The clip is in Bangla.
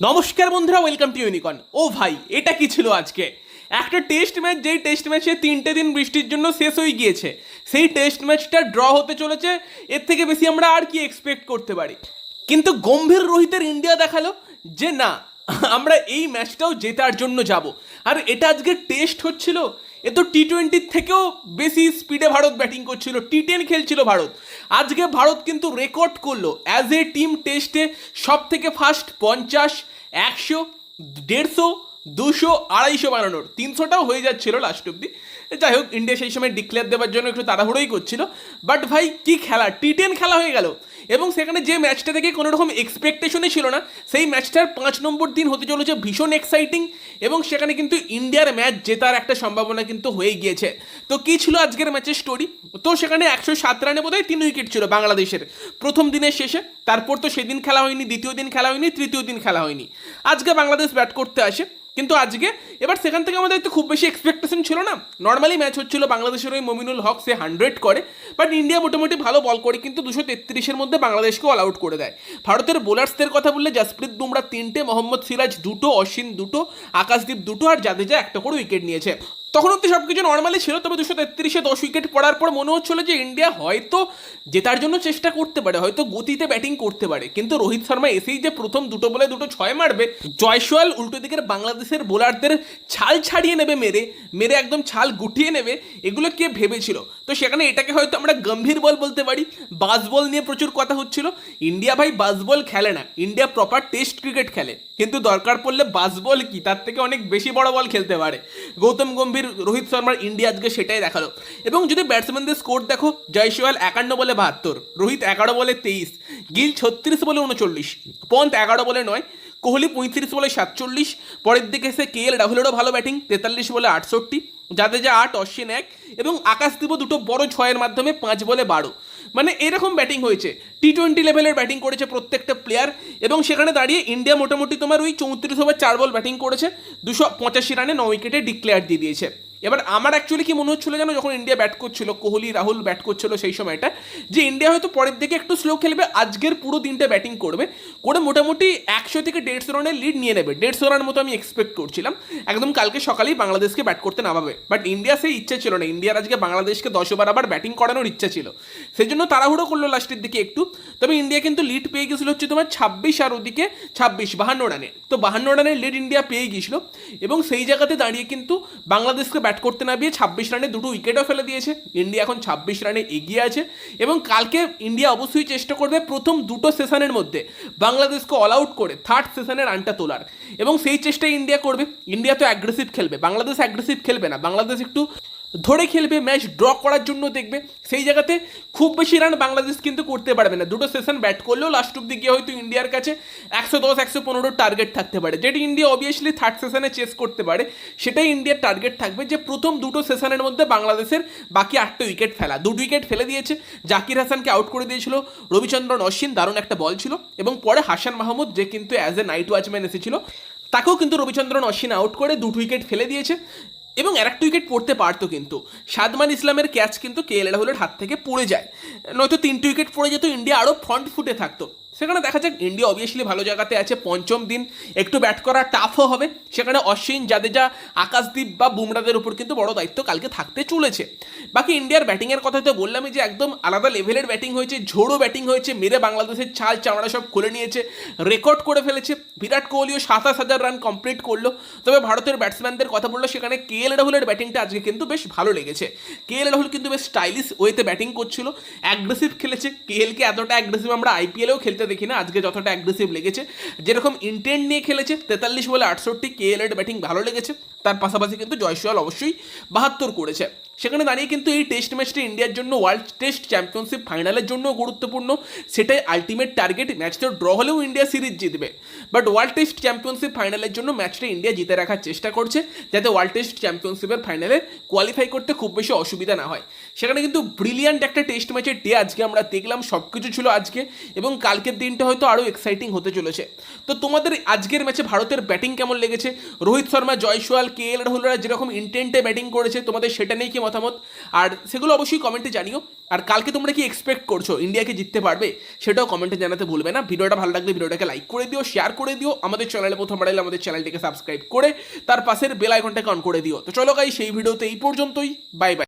নমস্কার বন্ধুরা ওয়েলকাম টু ইউনিকন ও ভাই, এটা কি ছিল আজকে? একটা টেস্ট ম্যাচ যেই টেস্ট ম্যাচে তিনটে দিন বৃষ্টির জন্য শেষ হয়ে গিয়েছে, সেই টেস্ট ম্যাচটা ড্র হতে চলেছে, এর থেকে বেশি আমরা আর কি এক্সপেক্ট করতে পারি? কিন্তু গম্ভীর রোহিতের ইন্ডিয়া দেখাল যে না, আমরা এই ম্যাচটাও জেতার জন্য যাব। আর এটা আজকে টেস্ট হচ্ছিল এ তো টি টোয়েন্টির থেকেও বেশি স্পিডে ভারত ব্যাটিং করছিল টি টেন খেলছিল ভারত। আজকে ভারত কিন্তু রেকর্ড করল অ্যাজ এ টিম টেস্টে সব থেকে ফার্স্ট পঞ্চাশ, একশো, দেড়শো, দুশো, আড়াইশো বানানোর। তিনশোটাও হয়ে যাচ্ছিল লাস্ট অব্দি যাই হোক ইন্ডিয়া সেই সময় ডিক্লেয়ার দেওয়ার জন্য একটু তাড়াহুড়োই করছিল। বাট ভাই, কি খেলা? টি টেন খেলা হয়ে গেল। এবং সেখানে যে ম্যাচটা থেকে কোনো রকম এক্সপেকটেশনই ছিল না, সেই ম্যাচটার পাঁচ নম্বর দিন হতে চলেছে ভীষণ এক্সাইটিং এবং সেখানে কিন্তু ইন্ডিয়ার ম্যাচ জেতার একটা সম্ভাবনা কিন্তু হয়ে গিয়েছে। তো কী ছিল আজকের ম্যাচের স্টোরি তো সেখানে একশো সাত রানে বোধহয় তিন উইকেট ছিল বাংলাদেশের। প্রথম দিনের শেষে, তারপর তো সেদিন খেলা হয়নি, দ্বিতীয় দিন খেলা হয়নি, তৃতীয় দিন খেলা হয়নি। আজকে বাংলাদেশ ব্যাট করতে আসে। কিন্তু আজকে এবার সেখান থেকে আমাদের তো খুব বেশি এক্সপেকটেশন ছিল না। নর্মালি ম্যাচ হচ্ছিল বাংলাদেশের ওই মমিনুল হক, সে হান্ড্রেড করে বাট ইন্ডিয়া মোটামুটি ভালো বল করে, কিন্তু দুশো তেত্রিশের মধ্যে বাংলাদেশকে অল আউট করে দেয়। ভারতের বোলার্সদের কথা বললে জাসপ্রীত বুমরা তিনটে মোহাম্মদ সিরাজ দুটো অশ্বিন দুটো আকাশদীপ দুটো, আর জাদেজা একটা করে উইকেট নিয়েছে। তখন অব্দি সব কিছু নর্মালি ছিল, তবে দুশো তেত্রিশে দশ উইকেট পড়ার পর মনে হচ্ছিল যে ইন্ডিয়া হয়তো জেতার জন্য চেষ্টা করতে পারে, হয়তো গতিতে ব্যাটিং করতে পারে। কিন্তু রোহিত শর্মা এসেই যে প্রথম দুটো বলে দুটো ছয় মারবে, জয়সওয়াল উল্টো দিকের বাংলাদেশের বোলারদের ছাল ছাড়িয়ে নেবে মেরে মেরে একদম ছাল গুটিয়ে নেবে, এগুলো কে ভেবেছিল? তো সেখানে এটাকে হয়তো আমরা গম্ভীর বল বলতে পারি, বাস বল নিয়ে প্রচুর কথা হচ্ছিল। ইন্ডিয়া ভাই বাস বল খেলে না ইন্ডিয়া প্রপার টেস্ট ক্রিকেট খেলে। কিন্তু দরকার পড়লে বাস বল কি? তার থেকে অনেক বেশি বড় বল খেলতে পারে। গৌতম গম্ভীর, রোহিত শর্মার ইন্ডিয়া আজকে সেটাই দেখাল। এবং যদি ব্যাটসম্যানদের স্কোর দেখো, জয়সওয়াল একান্ন বলে বাহাত্তর, রোহিত এগারো বলে তেইশ, গিল ছত্রিশ বলে উনচল্লিশ, পন্থ এগারো বলে নয়, কোহলি পঁয়ত্রিশ বলে সাতচল্লিশ, পরের দিকে এসে কে এল রাহুলেরও ভালো ব্যাটিং তেতাল্লিশ বলে আটষট্টি, জাদেজা আট, অশ্বিন এক, এবং আকাশদীপ দুটো বড় ছয়ের মাধ্যমে পাঁচ বলে বারো। মানে এরকম ব্যাটিং হয়েছে। টি টোয়েন্টি লেভেলের ব্যাটিং করেছে প্রত্যেকটা প্লেয়ার এবং সেখানে দাঁড়িয়ে ইন্ডিয়া মোটামুটি তোমার ওই চৌত্রিশ ওভার চার বল ব্যাটিং করেছে। দুশো পঁচাশি রানে ন উইকেটে ডিক্লেয়ার দিয়ে দিয়েছে। এবার আমার অ্যাকচুয়ালি কি মনে হচ্ছিল যেন যখন ইন্ডিয়া ব্যাট করছিল, কোহলি, রাহুল ব্যাট করছিল সেই সময়টা, যে ইন্ডিয়া হয়তো পরের দিকে একটু স্লো খেলবে, আজকের পুরো দিনটা ব্যাটিং করবে, করে মোটামুটি একশো থেকে দেড়শো রানের লিড নিয়ে নেবে। দেড়শো রান মতো আমি এক্সপেক্ট করছিলাম। একদম কালকে সকালেই বাংলাদেশকে ব্যাট করতে নামাবে। বাট ইন্ডিয়া সেই ইচ্ছা ছিল না। ইন্ডিয়ার আজকে বাংলাদেশকে দশ ওভার আবার ব্যাটিং করানোর ইচ্ছা ছিল। সেই জন্য তাড়াহুড়ো করল লাস্টের দিকে একটু। তবে ইন্ডিয়া কিন্তু লিড পেয়ে গেছিল হচ্ছে তোমার ছাব্বিশ আর ওদিকে ছাব্বিশ, বাহান্ন রানে। তো বাহান্ন রানের লিড ইন্ডিয়া পেয়ে গিয়েছিল এবং সেই জায়গাতে দাঁড়িয়ে কিন্তু বাংলাদেশকে ব্যাট করতে নামিয়ে ছাব্বিশ রানে দুটো উইকেটও ফেলে দিয়েছে। ইন্ডিয়া এখন ছাব্বিশ রানে এগিয়ে আছে এবং কালকে ইন্ডিয়া অবশ্যই চেষ্টা করবে প্রথম দুটো সেশনের মধ্যে বাংলাদেশকে অল আউট করে থার্ড সেশনে রানটা তোলার। এবং সেই চেষ্টাই ইন্ডিয়া করবে। ইন্ডিয়া তো অ্যাগ্রেসিভ খেলবে। বাংলাদেশ অ্যাগ্রেসিভ খেলবে না। বাংলাদেশ একটু ধরে খেলবে ম্যাচ ড্র করার জন্য দেখবে। সেই জায়গাতে খুব বেশি রান বাংলাদেশ কিন্তু করতে পারবে না। দুটো সেশন ব্যাট করলেও লাস্ট অব্দি গিয়ে হয়তো ইন্ডিয়ার কাছে একশো দশ, একশো পনেরো টার্গেট থাকতে পারে। যেটি ইন্ডিয়া অবভিয়াসলি থার্ড সেশনে চেস করতে পারে, সেটাই ইন্ডিয়ার টার্গেট থাকবে যে প্রথম দুটো সেশনের মধ্যে বাংলাদেশের বাকি আটটা উইকেট ফেলা। দুটো উইকেট ফেলে দিয়েছে। জাকির হাসানকে আউট করে দিয়েছিল। রবিচন্দ্রন অশ্বিন দারুণ একটা বল ছিল। এবং পরে হাসান মাহমুদ, যে কিন্তু অ্যাজ এ নাইট ওয়াচম্যান এসেছিল, তাকেও কিন্তু রবিচন্দ্রন অশ্বিন আউট করে দুটো উইকেট ফেলে দিয়েছে। এবং আর একটা উইকেট পড়তে পারতো কিন্তু। সাদমান ইসলামের ক্যাচ কিন্তু কে এল রাহুলের হাত থেকে পড়ে যায়। নয়তো তিনটে উইকেট পড়ে যেত, ইন্ডিয়া আরও ফ্রন্ট ফুটে থাকতো। সেখানে দেখা যাক, ইন্ডিয়া অবভিয়াসলি ভালো জায়গাতে আছে, পঞ্চম দিন। একটু ব্যাট করা টাফও হবে। সেখানে অশ্বিন, জাদেজা, আকাশদীপ বা বুমরাদের উপর কিন্তু বড় দায়িত্ব কালকে থাকতে চলেছে। বাকি ইন্ডিয়ার ব্যাটিংয়ের কথা তো বললামই যে, একদম আলাদা লেভেলের ব্যাটিং হয়েছে, ঝোড়ো ব্যাটিং হয়েছে। মেরে বাংলাদেশের ছাল চামড়া সব খুলে নিয়েছে রেকর্ড করে ফেলেছে। বিরাট কোহলিও সাতাশ হাজার রান কমপ্লিট করল। তবে ভারতের ব্যাটসম্যানদের কথা বলল, সেখানে কে এল রাহুলের ব্যাটিংটা আজকে কিন্তু বেশ ভালো লেগেছে। কে এল রাহুল কিন্তু বেশ স্টাইলিশ ওয়েতে ব্যাটিং করছিল। অ্যাগ্রেসিভ খেলেছে। কে এলকে এতটা অ্যাগ্রেসিভ আমরা আইপিএলেও খেলতে দেখি না, আজকে যতটা অ্যাগ্রেসিভ লেগেছে। যেরকম ইন্টেন্ট নিয়ে খেলেছে, তেতাল্লিশ বলে আটষট্টি কে এল এর ব্যাটিং ভালো লেগেছে। তার পাশাপাশি কিন্তু জয়সওয়াল অবশ্যই বাহাত্তর করেছে। সেখানে দাঁড়িয়ে কিন্তু এই টেস্ট ম্যাচটি ইন্ডিয়ার জন্য ওয়ার্ল্ড টেস্ট চ্যাম্পিয়নশিপ ফাইনালের জন্য গুরুত্বপূর্ণ। সেটাই আলটিমেট টার্গেট ম্যাচটা ড্র হলেও ইন্ডিয়া সিরিজ জিতবে। বাট ওয়ার্ল্ড টেস্ট চ্যাম্পিয়নশিপ ফাইনালের জন্য ম্যাচটা ইন্ডিয়া জিতে রাখার চেষ্টা করছে, যাতে ওয়ার্ল্ড টেস্ট চ্যাম্পিয়নশিপের ফাইনালে কোয়ালিফাই করতে খুব বেশি অসুবিধা না হয়। সেখানে কিন্তু ব্রিলিয়ান্ট একটা টেস্ট ম্যাচের ডে আজকে আমরা দেখলাম সব কিছু ছিল আজকে, এবং কালকের দিনটা হয়তো আরও এক্সাইটিং হতে চলেছে। তো তোমাদের আজকের ম্যাচে ভারতের ব্যাটিং কেমন লেগেছে? রোহিত শর্মা, জয়সওয়াল কে এল রাহুলরা যেরকম ইন্টেন্টে ব্যাটিং করেছে, তোমাদের সেটা নিয়ে কি মতামত? আর সেগুলো অবশ্যই কমেন্টে জানিও। আর কালকে তোমরা কি এক্সপেক্ট করছ? ইন্ডিয়াকে জিততে পারবে? সেটাও কমেন্টে জানাতে ভুলবে না। ভিডিওটা ভালো লাগলে ভিডিওটাকে লাইক করে দিও শেয়ার করে দিও। আমাদের চ্যানেলে প্রথম বাড়াইলে আমাদের চ্যানেলটিকে সাবস্ক্রাইব করে, তার পাশের বেল আইকনটাকে অন করে দিও। তো চলো গাই সেই ভিডিওতে এই পর্যন্তই। Bye bye